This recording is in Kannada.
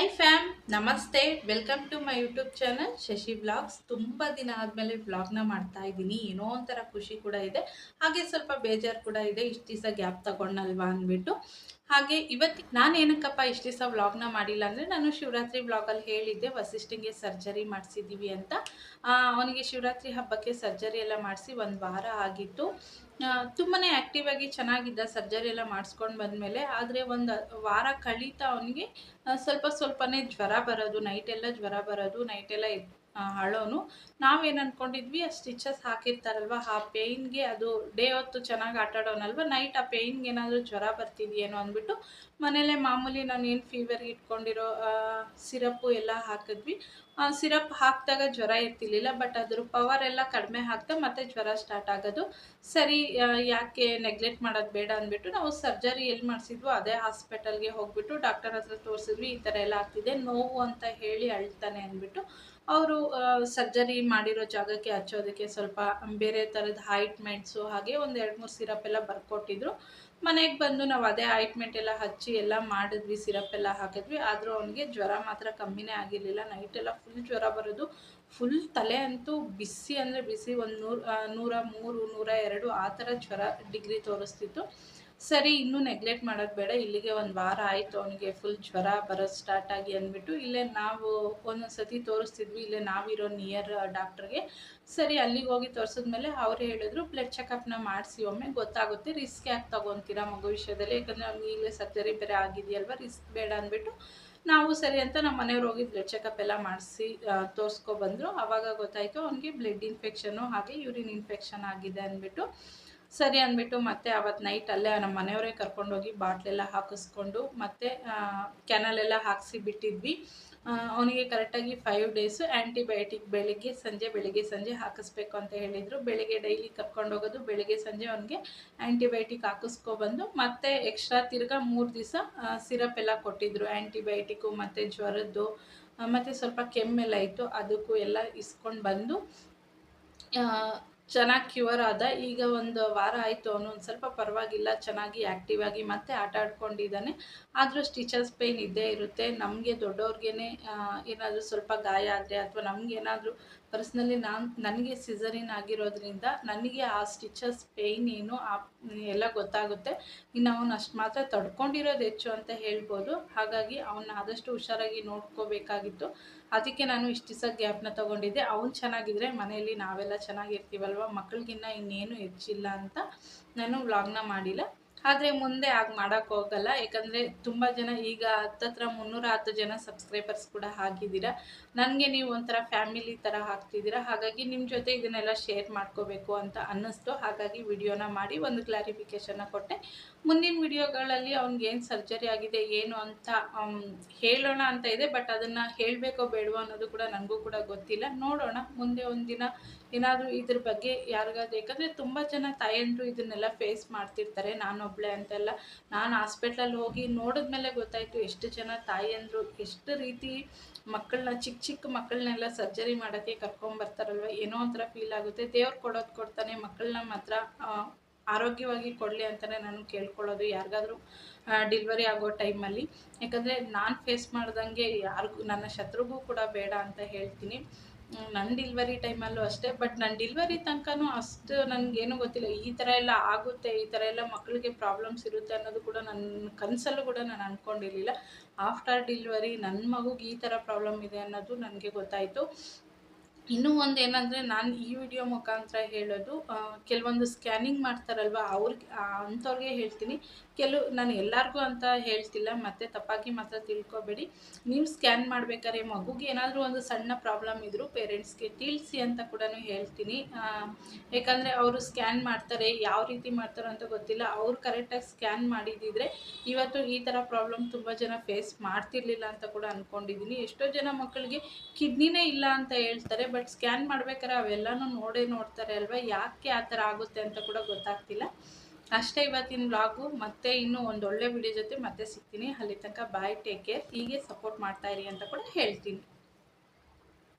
ಹೈ ಫ್ಯಾಮ್ ನಮಸ್ತೆ. Welcome to my YouTube channel Shashi blogs ತುಂಬ ದಿನ ಆದಮೇಲೆ ವ್ಲಾಗ್ನ ಮಾಡ್ತಾ ಇದ್ದೀನಿ. ಏನೋ ಒಂಥರ ಖುಷಿ ಕೂಡ ಇದೆ. ಹಾಗೆ ಸ್ವಲ್ಪ ಬೇಜಾರು ಕೂಡ ಇದೆ. ಇಷ್ಟು ದಿವಸ ಗ್ಯಾಪ್ ತಗೊಂಡಲ್ವಾ ಅಂದ್ಬಿಟ್ಟು. ಹಾಗೆ ಇವತ್ತು ನಾನು ಏನಕ್ಕಪ್ಪ ಇಷ್ಟು ದಿವಸ ವ್ಲಾಗ್ನ ಮಾಡಿಲ್ಲ ಅಂದರೆ ನಾನು ಶಿವರಾತ್ರಿ ವ್ಲಾಗಲ್ಲಿ ಹೇಳಿದ್ದೆ, ವಸಿಷ್ಠಿಗೆ ಸರ್ಜರಿ ಮಾಡಿಸಿದ್ದೀವಿ ಅಂತ. ಅವನಿಗೆ ಶಿವರಾತ್ರಿ ಹಬ್ಬಕ್ಕೆ ಸರ್ಜರಿ ಎಲ್ಲ ಮಾಡಿಸಿ ಒಂದು ವಾರ ಆಗಿತ್ತು. ತುಂಬಾ ಆ್ಯಕ್ಟಿವ್ ಆಗಿ ಚೆನ್ನಾಗಿದ್ದ ಸರ್ಜರಿ ಎಲ್ಲ ಮಾಡಿಸ್ಕೊಂಡು ಬಂದಮೇಲೆ, ಆದರೆ ಒಂದು ವಾರ ಕಳೀತಾ ಅವನಿಗೆ ಸ್ವಲ್ಪ ಸ್ವಲ್ಪನೇ ಜ್ವರ ಬರೋದು ನೈಟೆಲ್ಲ ಜ್ವರ ಬರೋದು ನೈಟೆಲ್ಲ ಎದ್ ಹಳೋನು. ನಾವೇನು ಅಂದ್ಕೊಂಡಿದ್ವಿ ಆ ಸ್ಟಿಚಸ್ ಹಾಕಿರ್ತಾರಲ್ವ, ಆ ಪೇಯ್ನ್ಗೆ ಅದು ಡೇ ಹೊತ್ತು ಚೆನ್ನಾಗಿ ಆಟಾಡೋನಲ್ವ ನೈಟ್ ಆ ಪೇಯ್ನ್ಗೆ ಏನಾದರೂ ಜ್ವರ ಬರ್ತಿದೆಯೇನೋ ಅಂದ್ಬಿಟ್ಟು ಮನೇಲೆ ಮಾಮೂಲಿ ನಾನು ಏನು ಫೀವರ್ ಇಟ್ಕೊಂಡಿರೋ ಸಿರಪ್ಪು ಎಲ್ಲ ಹಾಕಿದ್ವಿ. ಸಿರಪ್ ಹಾಕಿದಾಗ ಜ್ವರ ಇರ್ತಿರ್ಲಿಲ್ಲ ಬಟ್ ಅದ್ರ ಪವರ್ ಎಲ್ಲ ಕಡಿಮೆ ಆಗ್ತಾ ಮತ್ತೆ ಜ್ವರ ಸ್ಟಾರ್ಟ್ ಆಗೋದು. ಸರಿ ಯಾಕೆ ನೆಗ್ಲೆಕ್ಟ್ ಮಾಡೋದು ಬೇಡ ಅಂದ್ಬಿಟ್ಟು ನಾವು ಸರ್ಜರಿ ಎಲ್ಲಿ ಮಾಡಿಸಿದ್ವು ಅದೇ ಹಾಸ್ಪಿಟಲ್ಗೆ ಹೋಗ್ಬಿಟ್ಟು ಡಾಕ್ಟರ್ ಹತ್ರ ತೋರಿಸಿದ್ವಿ, ಈ ಥರ ಎಲ್ಲ ಆಗ್ತಿದೆ, ನೋವು ಅಂತ ಹೇಳಿ ಅಳ್ತಾನೆ ಅಂದ್ಬಿಟ್ಟು ಅವರು ಸರ್ಜರಿ ಮಾಡಿರೋ ಜಾಗಕ್ಕೆ ಹಚ್ಚೋದಕ್ಕೆ ಸ್ವಲ್ಪ ಬೇರೆ ಥರದ ಹೈಟ್ಮೆಂಟ್ಸು ಹಾಗೆ ಒಂದು ಎರಡು ಮೂರು ಸಿರಪ್ ಎಲ್ಲ ಬರ್ಕೊಟ್ಟಿದ್ರು. ಮನೆಗೆ ಬಂದು ನಾವು ಅದೇ ಆಯಿಂಟ್ಮೆಂಟ್ ಎಲ್ಲ ಹಚ್ಚಿ ಎಲ್ಲ ಮಾಡಿದ್ವಿ ಸಿರಪ್ ಎಲ್ಲ ಹಾಕಿದ್ವಿ. ಆದರೂ ಅವನಿಗೆ ಜ್ವರ ಮಾತ್ರ ಕಮ್ಮಿನೇ ಆಗಿರಲಿಲ್ಲ. ನೈಟೆಲ್ಲ ಫುಲ್ ಜ್ವರ ಬರೋದು. ಫುಲ್ ತಲೆ ಅಂತೂ ಬಿಸಿ ಅಂದರೆ ಬಿಸಿ ಒಂದು ನೂರು ನೂರ ಮೂರು, ನೂರ ಎರಡು ಆ ಥರ ಜ್ವರ ಡಿಗ್ರಿ ತೋರಿಸ್ತಿತ್ತು. ಸರಿ, ಇನ್ನೂ ನೆಗ್ಲೆಕ್ಟ್ ಮಾಡೋದು ಬೇಡ, ಇಲ್ಲಿಗೆ ಒಂದು ವಾರ ಆಯಿತು, ಅವನಿಗೆ ಫುಲ್ ಜ್ವರ ಬರೋದು ಸ್ಟಾರ್ಟ್ ಆಗಿ ಅಂದ್ಬಿಟ್ಟು, ಇಲ್ಲೇ ನಾವು ಒಂದೊಂದು ಸತಿ ತೋರಿಸ್ತಿದ್ವಿ, ಇಲ್ಲೇ ನಾವಿರೋ ನಿಯರ್ ಡಾಕ್ಟ್ರಿಗೆ ಸರಿ, ಅಲ್ಲಿಗೆ ಹೋಗಿ ತೋರಿಸಿದ್ಮೇಲೆ ಅವ್ರು ಹೇಳಿದ್ರು ಬ್ಲಡ್ ಚೆಕಪ್ನ ಮಾಡಿಸಿ, ಒಮ್ಮೆ ಗೊತ್ತಾಗುತ್ತೆ ರಿಸ್ಕ್ ಯಾಕೆ ತೊಗೊತೀರಾ ಮಗು ವಿಷಯದಲ್ಲಿ? ಯಾಕಂದರೆ ಅವ್ನಿಗೆ ಈಗಲೇ ಸರ್ಜರಿ ಬೇರೆ ಆಗಿದೆಯಲ್ವ ರಿಸ್ಕ್ ಬೇಡ ಅಂದ್ಬಿಟ್ಟು, ನಾವು ಸರಿ ಅಂತ ನಮ್ಮ ಮನೆಯವ್ರು ಹೋಗಿ ಬ್ಲಡ್ ಚೆಕಪ್ ಎಲ್ಲ ಮಾಡಿಸಿ ತೋರಿಸ್ಕೊಬಂದರು ಆವಾಗ ಗೊತ್ತಾಯಿತು ಅವನಿಗೆ ಬ್ಲಡ್ ಇನ್ಫೆಕ್ಷನು ಹಾಗೆ ಯೂರಿನ್ ಇನ್ಫೆಕ್ಷನ್ ಆಗಿದೆ ಅಂದ್ಬಿಟ್ಟು ಸರಿ ಅಂದ್ಬಿಟ್ಟು ಮತ್ತೆ ಅವತ್ತು ನೈಟ್ ಅಲ್ಲೇ ನಮ್ಮ ಮನೆಯವರೇ ಕರ್ಕೊಂಡೋಗಿ ಬಾಟ್ಲೆಲ್ಲ ಹಾಕಿಸ್ಕೊಂಡು ಮತ್ತೆ ಕ್ಯಾನಲೆಲ್ಲ ಹಾಕಿಸಿ ಬಿಟ್ಟಿದ್ವಿ. ಅವನಿಗೆ ಕರೆಕ್ಟಾಗಿ ಫೈವ್ ಡೇಸು ಆ್ಯಂಟಿಬಯೋಟಿಕ್ ಬೆಳಿಗ್ಗೆ ಸಂಜೆ ಬೆಳಿಗ್ಗೆ ಸಂಜೆ ಹಾಕಿಸ್ಬೇಕು ಅಂತ ಹೇಳಿದರು. ಬೆಳಿಗ್ಗೆ ಡೈಲಿ ಕರ್ಕೊಂಡೋಗೋದು, ಬೆಳಿಗ್ಗೆ ಸಂಜೆ ಅವನಿಗೆ ಆ್ಯಂಟಿಬಯೋಟಿಕ್ ಹಾಕಿಸ್ಕೊಬಂದು ಮತ್ತೆ ಎಕ್ಸ್ಟ್ರಾ ತಿರ್ಗಾ ಮೂರು ದಿವಸ ಸಿರಪ್ ಎಲ್ಲ ಕೊಟ್ಟಿದ್ರು. ಆ್ಯಂಟಿಬಯೋಟಿಕ್ಕು ಮತ್ತು ಜ್ವರದ್ದು ಮತ್ತು ಸ್ವಲ್ಪ ಕೆಮ್ಮೆಲ್ಲ ಇತ್ತು. ಅದಕ್ಕೂ ಎಲ್ಲ ಇಸ್ಕೊಂಡು ಬಂದು ಚೆನ್ನಾಗಿ ಕ್ಯೂರ್ ಆದ. ಈಗ ಒಂದು ವಾರ ಆಯಿತು ಅವನು ಒಂದು ಸ್ವಲ್ಪ ಪರವಾಗಿಲ್ಲ, ಚೆನ್ನಾಗಿ ಆ್ಯಕ್ಟಿವ್ ಆಗಿ ಮತ್ತೆ ಆಟ ಆಡ್ಕೊಂಡಿದ್ದಾನೆ. ಆದರೂ ಸ್ಟಿಚಸ್ ಪೇಯ್ನ್ ಇದ್ದೇ ಇರುತ್ತೆ. ನಮಗೆ ದೊಡ್ಡವ್ರಿಗೇ ಏನಾದರೂ ಸ್ವಲ್ಪ ಗಾಯ ಆದರೆ ಅಥವಾ ನಮಗೇನಾದರೂ ಪರ್ಸ್ನಲಿ ನಾನು, ನನಗೆ ಸಿಸರಿನ್ ಆಗಿರೋದ್ರಿಂದ ನನಗೆ ಆ ಸ್ಟಿಚಸ್, ಪೇಯ್ನ್ ಏನು ಆ, ಎಲ್ಲ ಗೊತ್ತಾಗುತ್ತೆ. ಇನ್ನು ಅವನು ಅಷ್ಟು ಮಾತ್ರ ತಡ್ಕೊಂಡಿರೋದು ಹೆಚ್ಚು ಅಂತ ಹೇಳ್ಬೋದು. ಹಾಗಾಗಿ ಅವನ್ನ ಆದಷ್ಟು ಹುಷಾರಾಗಿ ನೋಡ್ಕೋಬೇಕಾಗಿತ್ತು. ಅದಕ್ಕೆ ನಾನು ಇಷ್ಟು ದಿವಸ ಗ್ಯಾಪ್ನ ತೊಗೊಂಡಿದ್ದೆ. ಅವ್ನು ಚೆನ್ನಾಗಿದ್ರೆ ಮನೆಯಲ್ಲಿ ನಾವೆಲ್ಲ ಚೆನ್ನಾಗಿರ್ತೀವಲ್ವ? ಮಕ್ಕಳಿಗಿನ್ನ ಇನ್ನೇನು ಹೆಚ್ಚಿಲ್ಲ ಅಂತ ನಾನು ವ್ಲಾಗ್ನ ಮಾಡಿಲ್ಲ. ಆದರೆ ಮುಂದೆ ಹಾಗೆ ಮಾಡೋಕ್ಕೆ ಹೋಗಲ್ಲ. ಯಾಕಂದರೆ ತುಂಬ ಜನ ಈಗ ಹತ್ತತ್ರ ಮುನ್ನೂರ ಹತ್ತು ಜನ ಸಬ್ಸ್ಕ್ರೈಬರ್ಸ್ ಕೂಡ ಹಾಕಿದ್ದೀರಾ ನನಗೆ ನೀವು ಒಂಥರ ಫ್ಯಾಮಿಲಿ ಥರ ಹಾಕ್ತಿದ್ದೀರಾ ಹಾಗಾಗಿ ನಿಮ್ಮ ಜೊತೆ ಇದನ್ನೆಲ್ಲ ಶೇರ್ ಮಾಡ್ಕೋಬೇಕು ಅಂತ ಅನ್ನಿಸ್ತು. ಹಾಗಾಗಿ ವಿಡಿಯೋನ ಮಾಡಿ ಒಂದು ಕ್ಲಾರಿಫಿಕೇಷನ್ನ ಕೊಟ್ಟೆ. ಮುಂದಿನ ವಿಡಿಯೋಗಳಲ್ಲಿ ಅವ್ನಿಗೆ ಏನು ಸರ್ಜರಿ ಆಗಿದೆ, ಏನು ಅಂತ ಹೇಳೋಣ ಅಂತ ಇದೆ. ಬಟ್ ಅದನ್ನು ಹೇಳಬೇಕೋ ಬೇಡವೋ ಅನ್ನೋದು ಕೂಡ ನನಗೂ ಕೂಡ ಗೊತ್ತಿಲ್ಲ. ನೋಡೋಣ. ಮುಂದೆ ಒಂದಿನ ಏನಾದರೂ ಇದ್ರ ಬಗ್ಗೆ ಯಾರಿಗಾದ್ರು, ಯಾಕಂದರೆ ತುಂಬ ಜನ ತಾಯಂದರು ಇದನ್ನೆಲ್ಲ ಫೇಸ್ ಮಾಡ್ತಿರ್ತಾರೆ. ಅಂತೆಲ್ಲ. ನಾನು ಹಾಸ್ಪಿಟ್ಲಲ್ಲಿ ಹೋಗಿ ನೋಡಿದ್ಮೇಲೆ ಗೊತ್ತಾಯಿತು ಎಷ್ಟು ಜನ ತಾಯಿಯಂದರು ಎಷ್ಟು ರೀತಿ ಮಕ್ಕಳನ್ನ ಚಿಕ್ಕ ಚಿಕ್ಕ ಮಕ್ಕಳನ್ನೆಲ್ಲ ಸರ್ಜರಿ ಮಾಡೋಕ್ಕೆ ಕರ್ಕೊಂಬರ್ತಾರಲ್ವ ಏನೋ ಒಂಥರ ಫೀಲ್ ಆಗುತ್ತೆ. ದೇವ್ರು ಕೊಡೋದು ಕೊಡ್ತಾನೆ ಮಕ್ಕಳನ್ನ ಮಾತ್ರ ಆರೋಗ್ಯವಾಗಿ ಕೊಡಲಿ ಅಂತಲೇ ನಾನು ಕೇಳ್ಕೊಳ್ಳೋದು ಯಾರಿಗಾದ್ರೂ ಡಿಲ್ವರಿ ಆಗೋ ಟೈಮಲ್ಲಿ ಯಾಕಂದರೆ ನಾನು ಫೇಸ್ ಮಾಡ್ದಂಗೆ ಯಾರಿಗೂ, ನನ್ನ ಶತ್ರುಗೂ ಕೂಡ ಬೇಡ ಅಂತ ಹೇಳ್ತೀನಿ. ನನ್ನ ಡಿಲ್ವರಿ ಟೈಮಲ್ಲೂ ಅಷ್ಟೇ ಬಟ್ ನನ್ನ ಡಿಲ್ವರಿ ತನಕನೂ ಅಷ್ಟು ನನಗೇನು ಗೊತ್ತಿಲ್ಲ. ಈ ಥರ ಎಲ್ಲ ಆಗುತ್ತೆ, ಈ ಥರ ಎಲ್ಲ ಮಕ್ಕಳಿಗೆ ಪ್ರಾಬ್ಲಮ್ಸ್ ಇರುತ್ತೆ ಅನ್ನೋದು ಕೂಡ ನನ್ನ ಕನಸಲ್ಲೂ ಕೂಡ ನಾನು ಅಂದ್ಕೊಂಡಿರಲಿಲ್ಲ ಆಫ್ಟರ್ ಡಿಲ್ವರಿ ನನ್ನ ಮಗುಗೆ ಈ ಥರ ಪ್ರಾಬ್ಲಮ್ ಇದೆ ಅನ್ನೋದು ನನಗೆ ಗೊತ್ತಾಯಿತು. ಇನ್ನೂ ಒಂದು ಏನಂದರೆ ನಾನು ಈ ವಿಡಿಯೋ ಮುಖಾಂತರ ಹೇಳೋದು ಕೆಲವೊಂದು ಸ್ಕ್ಯಾನಿಂಗ್ ಮಾಡ್ತಾರಲ್ವ, ಅವ್ರಿಗೆ ಅಂಥವ್ರಿಗೆ ಹೇಳ್ತೀನಿ. ಕೆಲವು, ನಾನು ಎಲ್ಲರಿಗೂ ಅಂತ ಹೇಳ್ತಿಲ್ಲ, ಮತ್ತು ತಪ್ಪಾಗಿ ಮಾತ್ರ ತಿಳ್ಕೊಬೇಡಿ. ನೀವು ಸ್ಕ್ಯಾನ್ ಮಾಡಬೇಕಾದ್ರೆ ಮಗುಗೆ ಏನಾದರೂ ಒಂದು ಸಣ್ಣ ಪ್ರಾಬ್ಲಮ್ ಇದ್ದರೂ ಪೇರೆಂಟ್ಸ್ಗೆ ತಿಳಿಸಿ ಅಂತ ಕೂಡ ಹೇಳ್ತೀನಿ. ಯಾಕಂದರೆ ಅವರು ಸ್ಕ್ಯಾನ್ ಮಾಡ್ತಾರೆ, ಯಾವ ರೀತಿ ಮಾಡ್ತಾರೋ ಅಂತ ಗೊತ್ತಿಲ್ಲ. ಅವ್ರು ಕರೆಕ್ಟಾಗಿ ಸ್ಕ್ಯಾನ್ ಮಾಡಿದಿದ್ರೆ ಇವತ್ತು ಈ ಥರ ಪ್ರಾಬ್ಲಮ್ ತುಂಬ ಜನ ಫೇಸ್ ಮಾಡ್ತಿರ್ಲಿಲ್ಲ ಅಂತ ಕೂಡ ಅಂದ್ಕೊಂಡಿದ್ದೀನಿ ಎಷ್ಟೋ ಜನ ಮಕ್ಕಳಿಗೆ ಕಿಡ್ನಿನೇ ಇಲ್ಲ ಅಂತ ಹೇಳ್ತಾರೆ ಬಟ್ ಸ್ಕ್ಯಾನ್ ಮಾಡ್ಬೇಕಾದ್ರೆ ಅವೆಲ್ಲನೂ ನೋಡೇ ನೋಡ್ತಾರೆ ಅಲ್ವಾ? ಯಾಕೆ ಆ ಥರ ಆಗುತ್ತೆ ಅಂತ ಕೂಡ ಗೊತ್ತಾಗ್ತಿಲ್ಲ. ಅಷ್ಟೇ ಇವತ್ತಿನ ವ್ಲಾಗು ಮತ್ತೆ ಇನ್ನೂ ಒಂದು ಒಳ್ಳೆ ವಿಡಿಯೋ ಜೊತೆ ಮತ್ತೆ ಸಿಗ್ತೀನಿ. ಅಲ್ಲಿ ತನಕ ಬಾಯ್ ಟೇಕ್ ಕೇರ್ ಹೀಗೆ ಸಪೋರ್ಟ್ ಮಾಡ್ತಾ ಇರಿ ಅಂತ ಕೂಡ ಹೇಳ್ತೀನಿ.